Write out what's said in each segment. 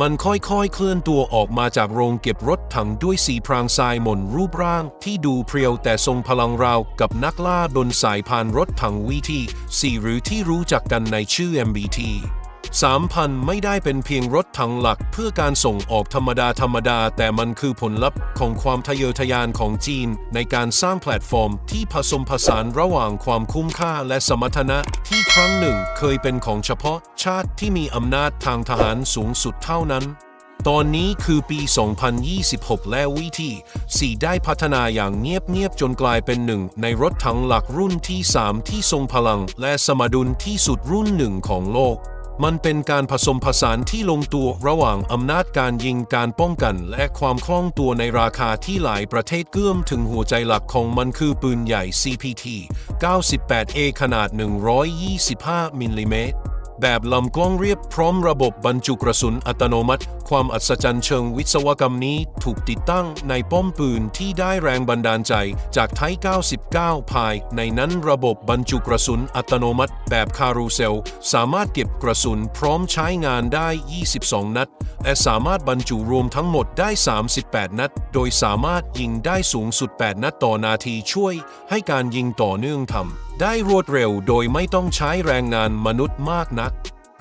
มันค่อยๆ เคลื่อนตัวออกมาจากโรงเก็บรถถังด้วยสีพรางทรายหม่นรูปร่างที่ดูเพรียวแต่ทรงพลังราวกับนักล่าดนสายพานรถถังวีทีสี่หรือที่รู้จักกันในชื่อ MBT 3,000 ไม่ได้เป็นเพียงรถถังหลักเพื่อการส่งออกธรรมดาธรรมดา แต่มันคือผลลัพธ์ของความทะเยอทะยานของจีน ในการสร้างแพลตฟอร์มที่ผสมผสานระหว่างความคุ้มค่าและสมรรถนะที่ครั้งหนึ่งเคยเป็นของเฉพาะชาติที่มีอำนาจทางทหารสูงสุดเท่านั้น ตอนนี้คือปี 2026 และวิธีสี่ได้พัฒนาอย่างเงียบๆจนกลายเป็นหนึ่ง ในรถถังหลักรุ่นที่ 3 ที่ทรงพลัง และสมดุลที่สุดรุ่นหนึ่งของโลก มันเป็นการผสมผสานที่ลงตัวระหว่างอำนาจการยิงการป้องกัน และความคล่องตัวในราคาที่หลายประเทศเกื้อมถึงหัวใจหลักของมันคือปืนใหญ่ CPT 98A ขนาด 125 มิลลิเมตรแบบลำกล้องเรียบพร้อมระบบบรรจุกระสุนอัตโนมัติ ความอัศจรรย์เชิงวิศวกรรมนี้ถูกติดตั้งในป้อมปืนที่ได้แรงบันดาลใจจากไทย 99 ภาย ในนั้นระบบบรรจุกระสุนอัตโนมัติแบบคารูเซล สามารถเก็บกระสุนพร้อมใช้งานได้ 22 นัด และสามารถบรรจุรวมทั้งหมดได้ 38 นัด โดยสามารถยิงได้สูงสุด 8 นัดต่อนาทีช่วย ให้การยิงต่อเนื่องทำได้รวดเร็วโดยไม่ต้องใช้แรงงานมนุษย์มากนัก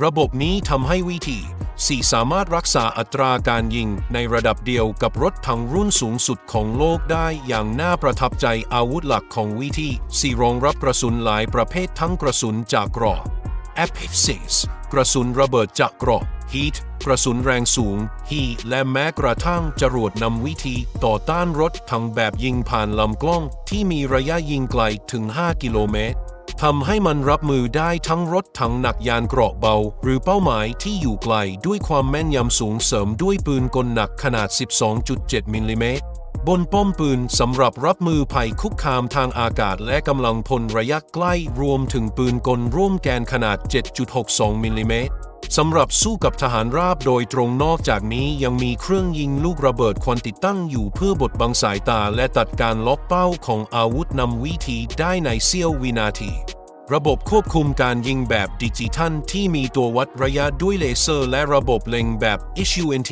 ระบบนี้ทำให้วิธี สี่สามารถรักษาอัตราการยิงในระดับเดียวกับรถถังรุ่นสูงสุดของโลกได้อย่างน่าประทับใจอาวุธหลักของวิธีสี่รองรับกระสุนหลายประเภททั้งกระสุนจากกรอ a p i s i s กระสุนระเบิดจากกรอ Heat กระสุนแรงสูง He และแม้กระทั่งจรวดนำวิธีต่อต้านรถถังแบบยิงผ่านลำกล้องที่มีระยะยิงไกลถึง 5 กิโลเมตร ทำให้มันรับมือได้ทั้งรถถังหนักยานเกราะเบา หรือเป้าหมายที่อยู่ไกลด้วยความแม่นยำสูงเสริมด้วยปืนกลหนักขนาด 12.7 มิลลิเมตรบนป้อมปืนสำหรับรับมือภัยคุกคามทางอากาศและกำลังพลระยะใกล้รวมถึงปืนกลร่วมแกนขนาด 7.62 มิลลิเมตร สำหรับสู้กับทหารราบโดยตรงนอกจากนี้ยังมีเครื่องยิงลูกระเบิดควันติดตั้งอยู่เพื่อบดบังสายตาและตัดการล็อกเป้าของอาวุธนำวิธีได้ในเสี้ยววินาที ระบบควบคุมการยิงแบบดิจิทัลที่มีตัววัดระยะด้วยเลเซอร์และระบบเล็งแบบ ISUNT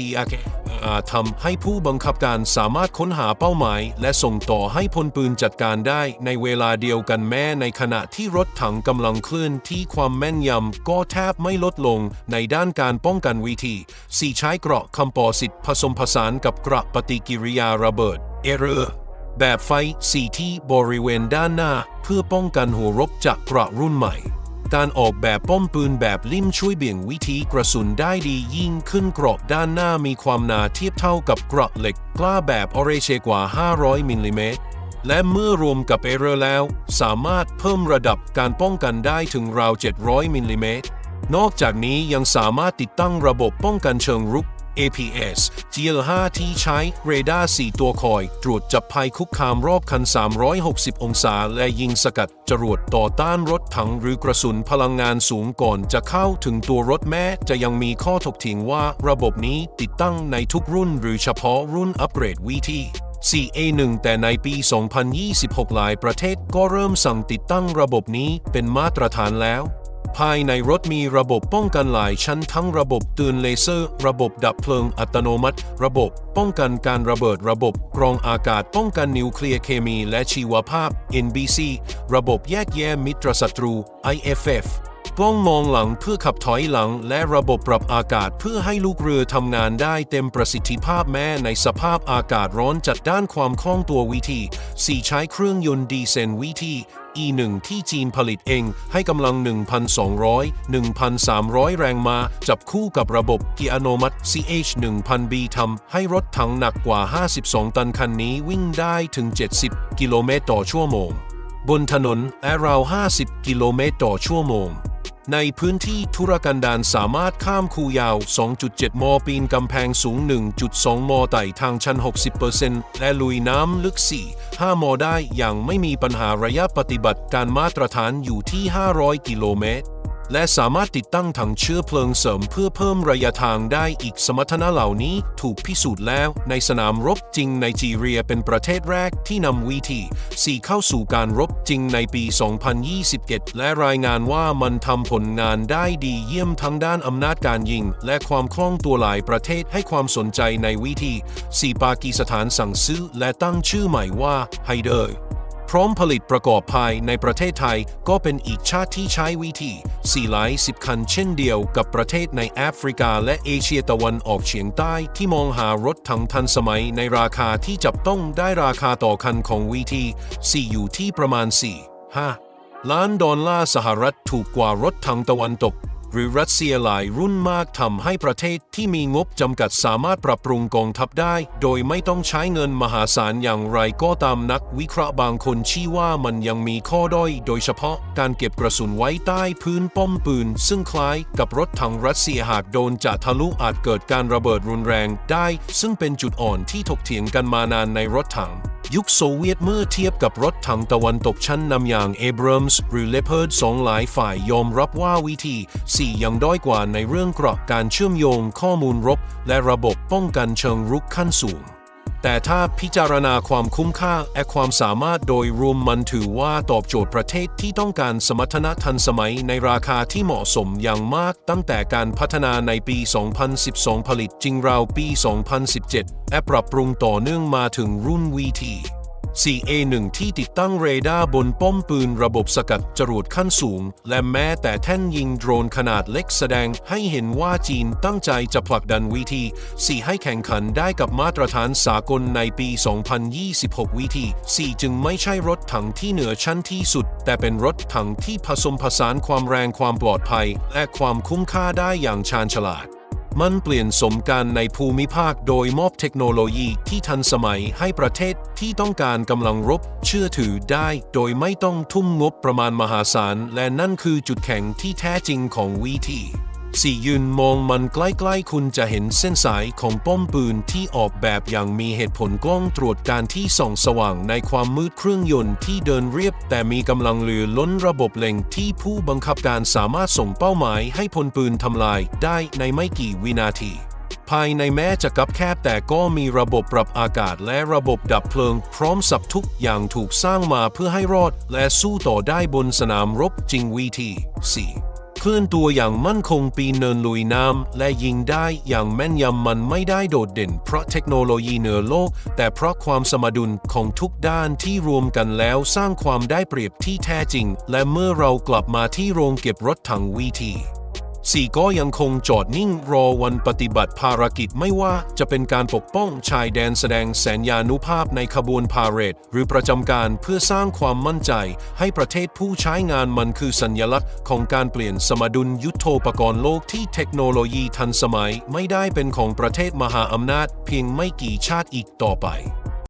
อ่าทำให้ผู้บังคับการสามารถค้นหาเป้าหมาย และส่งต่อให้พลปืนจัดการได้ในเวลาเดียวกันแม้ในขณะที่รถถังกำลังเคลื่อนที่ความแม่นยำก็แทบไม่ลดลงในด้านการป้องกันวิธีสี่ใช้เกราะคำปอสิทธิ์ผสมผสานกับเกราะปฏิกิริยาระเบิด เอเรอแบบไฟสีที่บริเวณด้านหน้า เพื่อป้องกันหัวรบจากเกราะรุ่นใหม่ การออกแบบป้อมปืนแบบลิ่มช่วยเบี่ยงวิธีกระสุนได้ดียิ่งขึ้นเกราะด้านหน้ามีความหนาเทียบเท่ากับเกราะเหล็กกล้าแบบออเรเชกว่า 500มิลลิเมตรและเมื่อรวมกับเอเรอร์แล้ว สามารถเพิ่มระดับการป้องกันได้ถึงราว 700มิลลิเมตรนอกจากนี้ยังสามารถติดตั้งระบบป้องกันเชิงรุก APS GL5 ที่ใช้เรดาร์ 4 ตัวคอย ตรวจจับภัยคุกคามรอบคัน 360 องศา และยิงสกัดจรวดต่อต้านรถถังหรือกระสุนพลังงานสูงก่อนจะเข้าถึงตัวรถแม้ จะยังมีข้อถกเถียงว่าระบบนี้ติดตั้งในทุกรุ่นหรือเฉพาะรุ่นอัปเกรด VT CA1 แต่ในปี 2026 หลายประเทศก็เริ่มสั่งติดตั้งระบบนี้เป็นมาตรฐานแล้ว ภายในรถมีระบบป้องกันหลายชั้นทั้งระบบเตือนเลเซอร์ ระบบดับเพลิงอัตโนมัติ ระบบป้องกันการระเบิดระบบกรองอากาศป้องกันนิวเคลียร์เคมีและชีวภาพ NBC ระบบแยกแยะมิตรศัตรู IFF กล้องมองหลังเพื่อขับถอยหลังและระบบปรับอากาศเพื่อให้ลูกเรือทำงานได้เต็มประสิทธิภาพแม้ในสภาพอากาศร้อนจัดด้านความคล่องตัววิธี 4 ใช้เครื่องยนต์ดีเซลวิธี E1 ที่จีนผลิตเองให้กำลัง 1,200 1,300 แรงม้าจับคู่กับระบบเกียร์อโนมัติ CH1000B ทำให้รถถังหนักกว่า 52 ตันคันนี้วิ่งได้ถึง 70 กิโลเมตรต่อชั่วโมง บนถนนและราว 50 กิโลเมตรต่อชั่วโมง ในพื้นที่ธุรกันดารสามารถข้ามคูยาว 2.7 มปีนกำแพงสูง 1.2 มไต่ทางชัน 60%และลุยน้ำลึก 4 5 มได้อย่างไม่มีปัญหาระยะปฏิบัติการมาตรฐานอยู่ที่ 500 กิโลเมตร และสามารถติดตั้งถังเชื้อเพลิงเสริมเพื่อเพิ่มระยะทางได้อีกสมรรถนะเหล่านี้ถูกพิสูจน์แล้ว ในสนามรบจริงไนจีเรียเป็นประเทศแรกที่นำวีที4เข้าสู่การรบจริงในปี 2021 และรายงานว่ามันทำผลงานได้ดีเยี่ยมทั้งด้านอำนาจการยิง และความคล่องตัวหลายประเทศให้ความสนใจในวิธี4ปากีสถานสั่งซื้อและตั้งชื่อใหม่ว่าไฮเดอร์ พร้อมผลิตประกอบภายในประเทศไทยก็เป็นอีกชาติที่ใช้วิธี4หลาย10คันเช่นเดียวกับประเทศในแอฟริกาและเอเชียตะวันออกเฉียงใต้ที่มองหารถถังทันสมัยในราคาที่จับต้องได้ราคาต่อคันของวีที4อยู่ที่ประมาณ4 5ล้านดอลลาร์สหรัฐถูกกว่ารถถังตะวันตก หรือรัสเซียหลายรุ่นมากทำให้ประเทศที่มีงบจำกัดสามารถปรับปรุงกองทัพได้ โดยไม่ต้องใช้เงินมหาศาลอย่างไรก็ตามนักวิเคราะห์บางคนชี้ว่ามันยังมีข้อด้อยโดยเฉพาะการเก็บกระสุนไว้ใต้พื้นป้อมปืน ซึ่งคล้ายกับรถถังรัสเซียหากโดนจะทะลุอาจเกิดการระเบิดรุนแรงได้ ซึ่งเป็นจุดอ่อนที่ถกเถียงกันมานานในรถถัง ยุคโซเวียตเมื่อเทียบกับรถถังตะวันตกชั้นนำอย่างเอบรมส์หรือเลเพิร์ดสองหลายฝ่ายยอมรับว่าวิธี 4 ยังด้อยกว่าในเรื่องกรอบการเชื่อมโยงข้อมูลรบ และระบบป้องกันเชิงรุกขั้นสูง แต่ถ้าพิจารณาความคุ้มค่าและความสามารถโดยรวมมันถือว่าตอบโจทย์ประเทศที่ต้องการสมรรถนะทันสมัยในราคาที่เหมาะสมอย่างมากตั้งแต่การพัฒนาในปี 2012 ผลิตจริงราวปี 2017 และปรับปรุงต่อเนื่องมาถึงรุ่น VT 4A1 ที่ติดตั้งเรดาร์บนป้อมปืนระบบสกัดจรวดขั้นสูง และแม้แต่แท่นยิงโดรนขนาดเล็กแสดงให้เห็นว่าจีนตั้งใจจะผลักดันวีที4 ให้แข่งขันได้กับมาตรฐานสากลในปี 2026วีที4 จึงไม่ใช่รถถังที่เหนือชั้นที่สุด แต่เป็นรถถังที่ผสมผสานความแรงความปลอดภัย และความคุ้มค่าได้อย่างชาญฉลาด มันเปลี่ยนสมการในภูมิภาคโดยมอบเทคโนโลยีที่ทันสมัยให้ประเทศที่ต้องการกำลังรบเชื่อถือได้ โดยไม่ต้องทุ่มงบประมาณมหาศาล และนั่นคือจุดแข็งที่แท้จริงของวีที สี่ยืนมองมันใกล้ๆ คุณจะเห็นเส้นสายของป้อมปืนที่ออกแบบอย่างมีเหตุผลกล้องตรวจการที่ส่องสว่างในความมืดเครื่องยนต์ที่เดินเรียบ แต่มีกำลังลือล้นระบบเล็งที่ผู้บังคับการสามารถส่งเป้าหมายให้พลปืนทำลายได้ในไม่กี่วินาทีภายในแม้จะกับแคบแต่ก็มีระบบปรับอากาศและระบบดับเพลิง พร้อมสับทุกอย่างถูกสร้างมาเพื่อให้รอด และสู้ต่อได้บนสนามรบจริงวีที4 ลื่อนตัวอย่างมั่นคงปีนเนินลุยน้ำและยิงได้อย่างแม่นยำมันไม่ได้โดดเด่น เพราะเทคโนโลยีเหนือโลก แต่เพราะความสมดุลของทุกด้านที่รวมกันแล้วสร้างความได้เปรียบที่แท้จริง และเมื่อเรากลับมาที่โรงเก็บรถถังวีที สี่ก็ยังคงจอดนิ่งรอวันปฏิบัติภารกิจไม่ว่าจะเป็นการปกป้องชายแดนแสดงแสนยานุภาพในขบวนพาเหรดหรือประจำการเพื่อสร้างความมั่นใจ ให้ประเทศผู้ใช้งานมันคือสัญลักษณ์ของการเปลี่ยนสมดุลยุทโธปกรณ์โลกที่เทคโนโลยีทันสมัยไม่ได้เป็นของประเทศมหาอำนาจ เพียงไม่กี่ชาติอีกต่อไป